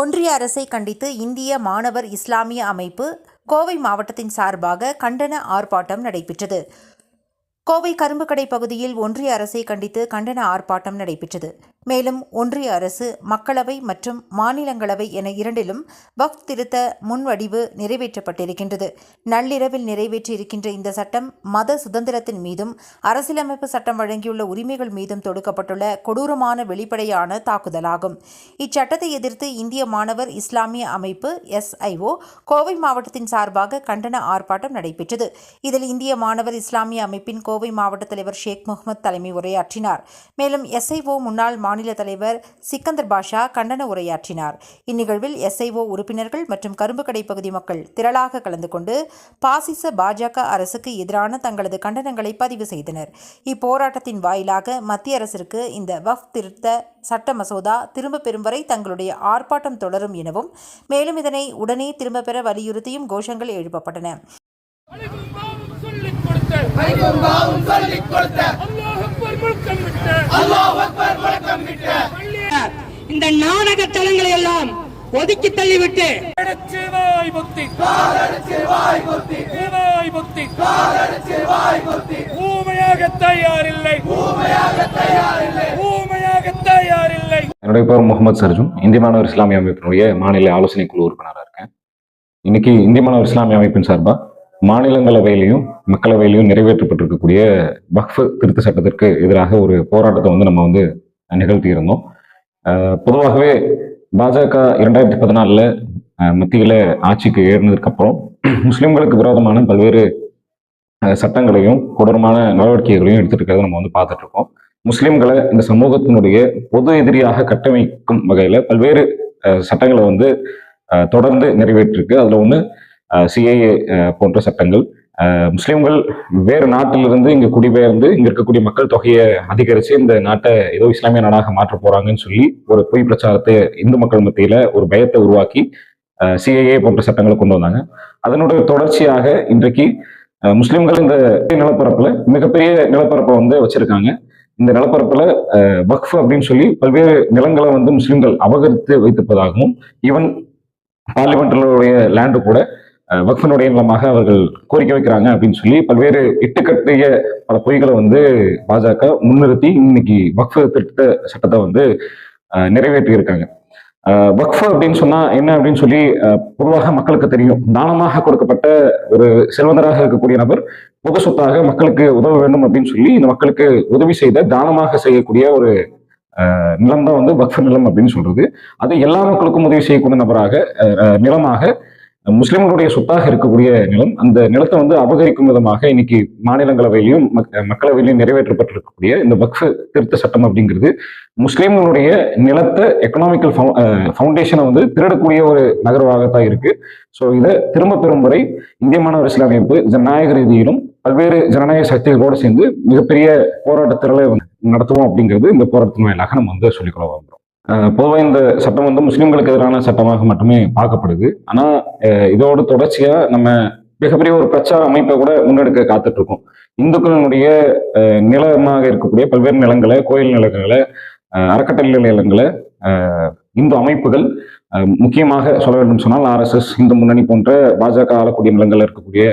ஒன்றிய அரசை கண்டித்து இந்திய மாணவர் இஸ்லாமிய அமைப்பு கோவை மாவட்டத்தின் சார்பாக கண்டன ஆர்ப்பாட்டம் நடைபெற்றது. கோவை கரும்புக்கடை பகுதியில் ஒன்றிய அரசை கண்டித்து கண்டன ஆர்ப்பாட்டம் நடைபெற்றது. மேலும் ஒன்றிய அரசு மக்களவை மற்றும் மாநிலங்களவை என இரண்டிலும் வக்ஃப் திருத்த முன்வடிவு நிறைவேற்றப்பட்டிருக்கின்றது. நள்ளிரவில் நிறைவேற்றியிருக்கின்ற இந்த சட்டம் மத சுதந்திரத்தின் மீதும் அரசியலமைப்பு சட்டம் வழங்கியுள்ள உரிமைகள் மீதும் தொடுக்கப்பட்டுள்ள கொடூரமான வெளிப்படையான தாக்குதலாகும். இச்சட்டத்தை எதிர்த்து இந்திய மாணவர் இஸ்லாமிய அமைப்பு எஸ்ஐஓ கோவை மாவட்டத்தின் சார்பாக கண்டன ஆர்ப்பாட்டம் நடைபெற்றது. இதில் இந்திய மாணவர் இஸ்லாமிய அமைப்பின் கோவை மாவட்ட தலைவர் ஷேக் முகமது தலைமை உரையாற்றினார். மேலும் எஸ்ஐஓ முன்னாள் மாநில மாநில தலைவர் சிக்கந்தர் பாஷா கண்டன உரையாற்றினார். இந்நிகழ்வில் எஸ்ஐஓ உறுப்பினர்கள் மற்றும் கரும்புக்கடை பகுதி மக்கள் திரளாக கலந்து கொண்டு பாசிச பாஜக அரசுக்கு எதிரான தங்களது கண்டனங்களை பதிவு செய்தனர். இப்போராட்டத்தின் வாயிலாக மத்திய அரசிற்கு இந்த வஃப் திருத்த சட்ட மசோதா திரும்ப பெறும் வரை தங்களுடைய ஆர்ப்பாட்டம் தொடரும் எனவும் மேலும் இதனை உடனே திரும்ப பெற வலியுறுத்தியும் கோஷங்கள் எழுப்பப்பட்டன. இந்த நாடக தலங்களை எல்லாம் ஒதுக்கி தள்ளிவிட்டு தயாரில்லை. என்னுடைய பேர் முகமது சர்ஜுன். இந்திய மாணவர் இஸ்லாமிய அமைப்பினுடைய மாநில ஆலோசனை குழு உறுப்பினராக இருக்கேன். இன்னைக்கு இந்திய மாணவர் இஸ்லாமிய அமைப்பின் சார்பாக மாநிலங்களவையிலையும் மக்களவையிலையும் நிறைவேற்றப்பட்டிருக்கக்கூடிய வக்ஃப் திருத்த சட்டத்திற்கு எதிராக ஒரு போராட்டத்தை வந்து நம்ம வந்து நிகழ்த்தி இருந்தோம் பொதுவாகவே பாஜக இரண்டாயிரத்தி பதினாலில் மத்தியில் ஆட்சிக்கு ஏறினதுக்கப்புறம் முஸ்லீம்களுக்கு விரோதமான பல்வேறு சட்டங்களையும் கொடூரமான நடவடிக்கைகளையும் எடுத்துட்டு இருக்கிறத நம்ம வந்து பார்த்துட்டு இருக்கோம் இந்த சமூகத்தினுடைய பொது எதிரியாக கட்டமைக்கும் வகையில் பல்வேறு சட்டங்களை வந்து தொடர்ந்து நிறைவேற்றிருக்கு. அதில் ஒன்று சிஏஏ போன்ற சட்டங்கள். முஸ்லீம்கள் வேறு நாட்டிலிருந்து இங்கே குடிபெயர்ந்து இங்கே இருக்கக்கூடிய மக்கள் தொகையை அதிகரித்து இந்த நாட்டை ஏதோ இஸ்லாமிய நாடாக மாற்ற போகிறாங்கன்னு சொல்லி ஒரு பொய் பிரச்சாரத்தை இந்து மக்கள் மத்தியில் ஒரு பயத்தை உருவாக்கி சிஏஏ போன்ற சட்டங்களை கொண்டு வந்தாங்க. அதனுடைய தொடர்ச்சியாக இன்றைக்கு முஸ்லீம்கள் இந்த நிலப்பரப்பில் மிகப்பெரிய நிலப்பரப்பை வந்து வச்சுருக்காங்க. இந்த நிலப்பரப்புல வக்ஃப் அப்படின்னு சொல்லி பல்வேறு நிலங்களை வந்து முஸ்லிம்கள் அபகரித்து வைத்திருப்பதாகவும் ஈவன் பார்லிமெண்ட்களுடைய லேண்டு கூட வக்ஃபினுடைய நிலமாக அவர்கள் கோரிக்கை வைக்கிறாங்க அப்படின்னு சொல்லி பல்வேறு இட்டுக்கட்டிய பல பொய்களை வந்து பாஜக முன்னிறுத்தி இன்னைக்கு வக்ஃப திட்ட சட்டத்தை வந்து அஹ், நிறைவேற்றி இருக்காங்க அப்படின்னு சொன்னா என்ன அப்படின்னு சொல்லி பொதுவாக மக்களுக்கு தெரியும். தானமாக கொடுக்கப்பட்ட ஒரு செல்வந்தராக இருக்கக்கூடிய நபர் பொது சொத்தாக மக்களுக்கு உதவ வேண்டும் அப்படின்னு சொல்லி இந்த மக்களுக்கு உதவி செய்த தானமாக செய்யக்கூடிய ஒரு நிலம் தான் வந்து வக்ஃப் நிலம் அப்படின்னு சொல்றது. அது எல்லா மக்களுக்கும் உதவி செய்யக்கூடிய நபராக நிலமாக முஸ்லிம்களுடைய சொத்தாக இருக்கக்கூடிய நிலம் அந்த நிலத்தை வந்து அபகரிக்கும் விதமாக இன்னைக்கு மாநிலங்களவையிலும் மக்- மக்களவையிலும் நிறைவேற்றப்பட்டிருக்கக்கூடிய இந்த வக்ஃப் திருத்த சட்டம் அப்படிங்கிறது முஸ்லிம்களுடைய நிலத்தை எக்கனாமிக்கல் ஃபவுண்டேஷனை வந்து திருடக்கூடிய ஒரு நகர்வாகத்தான் இருக்கு. ஸோ இதை திரும்ப பெறும் வரை இந்திய மாணவர் அமைப்பு ஜனநாயக ரீதியிலும் பல்வேறு ஜனநாயக சக்திகளோடு சேர்ந்து மிகப்பெரிய போராட்டத்திறலை நடத்துவோம் அப்படிங்கிறது இந்த போராட்டத்தின் வாயிலாக நம்ம வந்து சொல்லிக்கொள்ள பொதுவாக இந்த சட்டம் வந்து முஸ்லிம்களுக்கு எதிரான சட்டமாக மட்டுமே பார்க்கப்படுது. ஆனால் இதோட தொடர்ச்சியாக நம்ம மிகப்பெரிய ஒரு பிரச்சார அமைப்பை கூட முன்னெடுக்க காத்துட்டு இருக்கோம் இந்துக்களினுடைய நிலமாக இருக்கக்கூடிய பல்வேறு நிலங்களை கோயில் நிலங்களை அறக்கட்டளை நிலங்களை இந்து அமைப்புகள் முக்கியமாக சொல்ல வேண்டும் சொன்னால் ஆர்எஸ்எஸ் இந்து முன்னணி போன்ற பாஜக ஆளக்கூடிய நிலங்கள் இருக்கக்கூடிய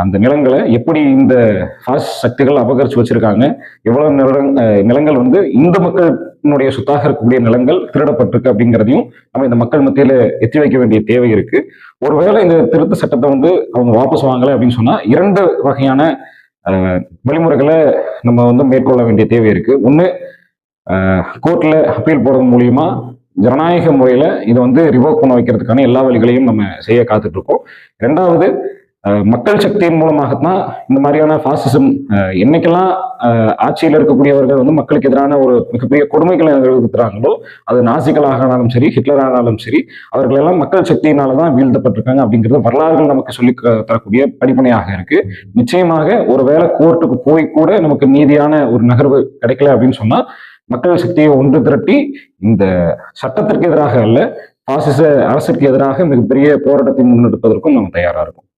அந்த நிலங்களை எப்படி இந்த பாஸ் சக்திகள் அபகரிச்சு வச்சிருக்காங்க எவ்வளவு நிலம் நிலங்கள் வந்து இந்த மக்களினுடைய சொத்தாக இருக்கக்கூடிய நிலங்கள் திருடப்பட்டிருக்கு அப்படிங்கிறதையும் நம்ம இந்த மக்கள் மத்தியில எத்தி வைக்க வேண்டிய தேவை இருக்கு. ஒருவேளை இந்த திருத்த சட்டத்தை வந்து அவங்க வாபஸ் வாங்கலை அப்படின்னு சொன்னா இரண்டு வகையான வழிமுறைகளை நம்ம வந்து மேற்கொள்ள வேண்டிய தேவை இருக்கு. ஒன்று கோர்ட்ல அப்பீல் போடுறது மூலியமா ஜனநாயக முறையில இதை வந்து ரிவோக் பண்ண வைக்கிறதுக்கான எல்லா வழிகளையும் நம்ம செய்ய காத்துட்டு இருக்கோம். ரெண்டாவது மக்கள் சக்தியின் மூலமாகத்தான் இந்த மாதிரியான பாசிசம் என்னைக்கெல்லாம் ஆட்சியில் இருக்கக்கூடியவர்கள் வந்து மக்களுக்கு எதிரான ஒரு மிகப்பெரிய கொடுமைகளை நிகழ்த்துறாங்களோ அது நாசிகளாக ஆனாலும் சரி ஹிட்லரானாலும் சரி அவர்கள் எல்லாம் மக்கள் சக்தியினால தான் வீழ்த்தப்பட்டிருக்காங்க அப்படிங்கிறது வரலாறுகள் நமக்கு சொல்லி தரக்கூடிய படிப்பனையாக இருக்கு. நிச்சயமாக ஒருவேளை கோர்ட்டுக்கு போய் கூட நமக்கு நீதியான ஒரு நகர்வு கிடைக்கல அப்படின்னு சொன்னா மக்கள் சக்தியை ஒன்று திரட்டி இந்த சட்டத்திற்கு எதிராக அல்ல பாசிச அரசுக்கு எதிராக மிகப்பெரிய போராட்டத்தை முன்னெடுப்பதற்கும் நம்ம தயாரா இருக்கும்.